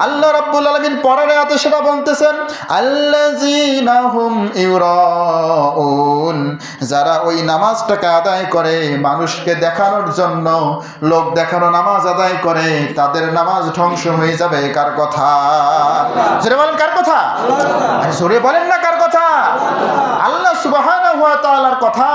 আল্লাহ রাব্বুল আলামিন পরের আয়াতে সেটা বলতেছেন, আল্লাযীনা হুম ইউরাউন, যারা ওই নামাজটাকে আদায় করে, মানুষকে দেখানোর জন্য, লোক দেখানো নামাজ আদায় করে, তাদের নামাজ ধ্বংস হয়ে যাবে, কার কথা? জোরে বলেন, কার কথা? আরে বলেন না, কার কথা? আল্লাহ সুবহানাহু ওয়া তাআলার কথা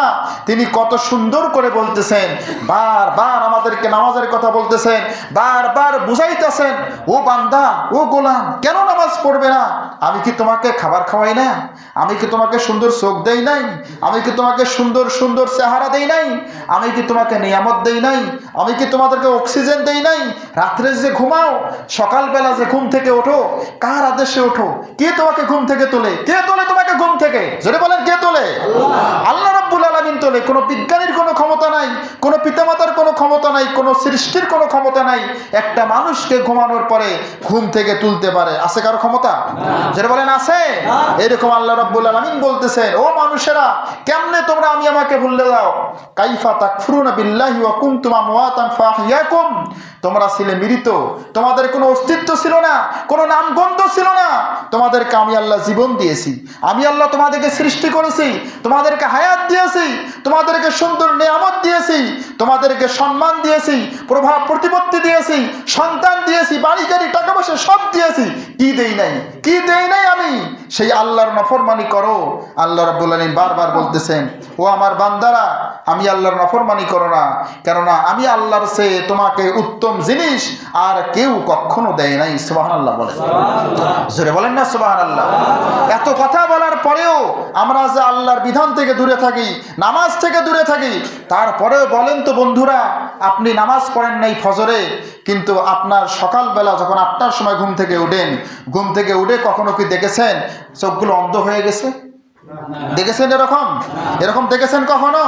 তিনি কত সুন্দর করে বলতেছেন, বারবার আমাদেরকে নামাজের কথা বলতেছেন, বারবার বুঝাইতেছেন, ও বান্দা, ও গোলাম, কেন নামাজ পড়বে না? আমি কি তোমাকে খাবার খাওয়াই না? আমি কি তোমাকে সুন্দর চোখ দেই নাই? আমি কি তোমাকে সুন্দর সুন্দর চেহারা দেই নাই? আমি কি তোমাকে নিয়ামত দেই নাই? আমি কি তোমাদেরকে অক্সিজেন দেই নাই? রাত্রে যে ঘুমাও, সকালবেলা যে ঘুম থেকে ওঠো, কার আদেশে ওঠো? কে তোমাকে ঘুম থেকে তোলে? কে তোলে তোমাকে ঘুম থেকে? যদি বলেন আল্লাহ রব্বুল আলমিন তোলে কোনো বিজ্ঞানীর কোনো ক্ষমতা নাই কোনো পিতামাতার ক্ষমতা নাই, কোনো সৃষ্টির কোনো ক্ষমতা নাই। একটা মানুষকে ঘুমানোর পরে ঘুম থেকে তুলতে পারে। আছে কারও ক্ষমতা? যেটা বলেন, আছে? এরকম আল্লাহ রাব্বুল আলামিন বলতেছেন, ও মানুষেরা, কেমনে তোমরা আমি আমাকে ভুললে দাও কাইফা তাকফুরুনা বিল্লাহি ওয়া কুনতুম আমওয়াতান ফাহিয়াকুম। তোমরা ছিলে মৃত, তোমাদের কোনো অস্তিত্ব ছিল না, কোনো নামগন্ধ ছিল না। তোমাদেরকে আমি আল্লাহ জীবন দিয়েছি। আমি আল্লাহ তোমাদেরকে সৃষ্টি করেছি, তোমাদেরকে হায়াত দিয়েছি, তোমাদেরকে সুন্দর নিয়ামত দিয়েছি। তোমাদেরকে সম্মান দিয়েছি প্রভাব প্রতিপত্তি দিয়েছি সন্তান দিয়েছি বাড়ি গাড়ি টাকা পয়সা সব দিয়েছি। কি দেই নাই? কি দেই নাই আমি? সেই আল্লাহর নফরমানি করো। আল্লাহ আলামিন বারবার বলতেছেন ও আমার বান্দারা আমি আল্লাহর নফরমানি করো না। কেননা আমি আল্লাহর সে তোমাকে উত্তম জিনিস আর কেউ কখনো দেয় নাই। সুবহানাল্লাহ বলেন। জোরে বলেন না সুবহানাল্লাহ। এত কথা বলার পরেও আমরা যে আল্লাহর বিধান থেকে দূরে থাকি নামাজ থেকে দূরে থাকি তারপরেও বলেন তো বন্ধুরা, আপনি নামাজ পড়েন নাই ফজরে, কিন্তু আপনার সকালবেলা যখন আটটার সময় ঘুম থেকে উঠেন, ঘুম থেকে উঠে কখনো কি দেখেছেন? চোখগুলো অন্ধ হয়ে গেছে? দেখেছেন এরকম? এরকম দেখেছেন কখনো?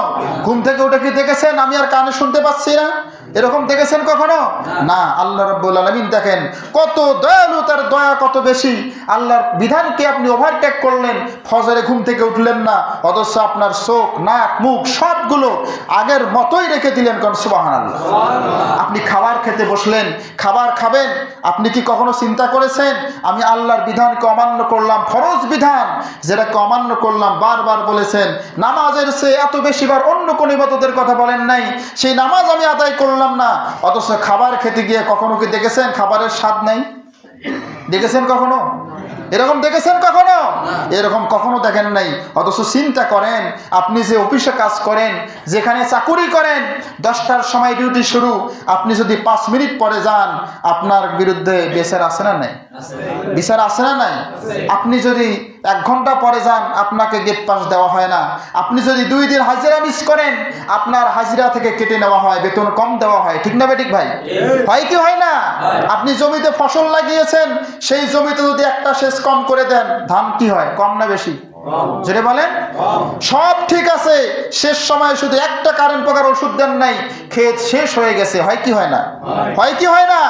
ঘুম থেকে উঠে কি দেখেছেন? আমি আর কানে শুনতে পাচ্ছি না। এরকম দেখেছেন কখনো? না। আল্লাহ রব্বুল আলমিন দেখেন কত দয়ালু তার দয়া কত বেশি। আল্লাহর বিধানকে আপনি ওভারটেক করলেন ফজরে ঘুম থেকে উঠলেন না অথচ আপনার চোখ নাক মুখ সবগুলো আগের মতোই রেখে দিলেন কোন? সুবাহান আল্লাহ আপনি খাবার খেতে বসলেন খাবার খাবেন আপনি কি কখনো চিন্তা করেছেন? আমি আল্লাহর বিধানকে অমান্য করলাম ফরজ বিধান যেটাকে অমান্য করলাম বারবার বলেছেন নামাজের সে এত বেশিবার অন্য কোন ইবাদতের কথা বলেন নাই সেই নামাজ আমি আদায় করলাম। না। অথচ খাবার খেতে গিয়ে কখনো কি দেখেছেন? খাবারের স্বাদ নাই। দেখেছেন কখনো? এরকম দেখেছেন কখনো? এরকম কখনো দেখেন নাই। অথচ চিন্তা করেন, আপনি যে অফিসে কাজ করেন, যেখানে চাকুরি করেন, দশটার সময় ডিউটি শুরু, আপনি যদি পাঁচ মিনিট পরে যান, আপনার বিরুদ্ধে বেচার আছে না নাই? বিচার আছে না নাই? আপনি যদি এক ঘণ্টা পরে যান আপনাকে গেট পাস দেওয়া হয় না। আপনি যদি দুই দিন হাজিরা মিস করেন আপনার হাজিরা থেকে কেটে নেওয়া হয় বেতন কম দেওয়া হয়। ঠিক না বেঠিক ভাই? হয় কি হয় না? আপনি জমিতে ফসল লাগিয়েছেন সেই জমিতে যদি একটা শেষ কম করে দেন ধান কি হয়? কম না বেশি? যেটা বলেন? সব ঠিক আছে, শেষ সময় শুধু একটা কারেন্ট পোকার ওষুধ দেন নাই ক্ষেত শেষ হয়ে গেছে, হয় কি হয় না? হয় কি হয় না?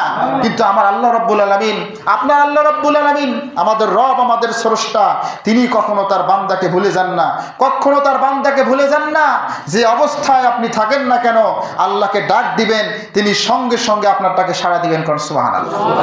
কিন্তু আমার আল্লাহ রব্বুল আলমিন, আপনার আল্লাহ রব্বুল আলমিন আমাদের রব, আমাদের স্রষ্টা, তিনি কখনো তার বান্দাকে ভুলে যান না। কখনো তার বান্দাকে ভুলে যান না যে অবস্থায় আপনি থাকেন না কেন, আল্লাহকে ডাক দিবেন, তিনি সঙ্গে সঙ্গে আপনারটাকে সাড়া দিবেন কারণ আল্লাহ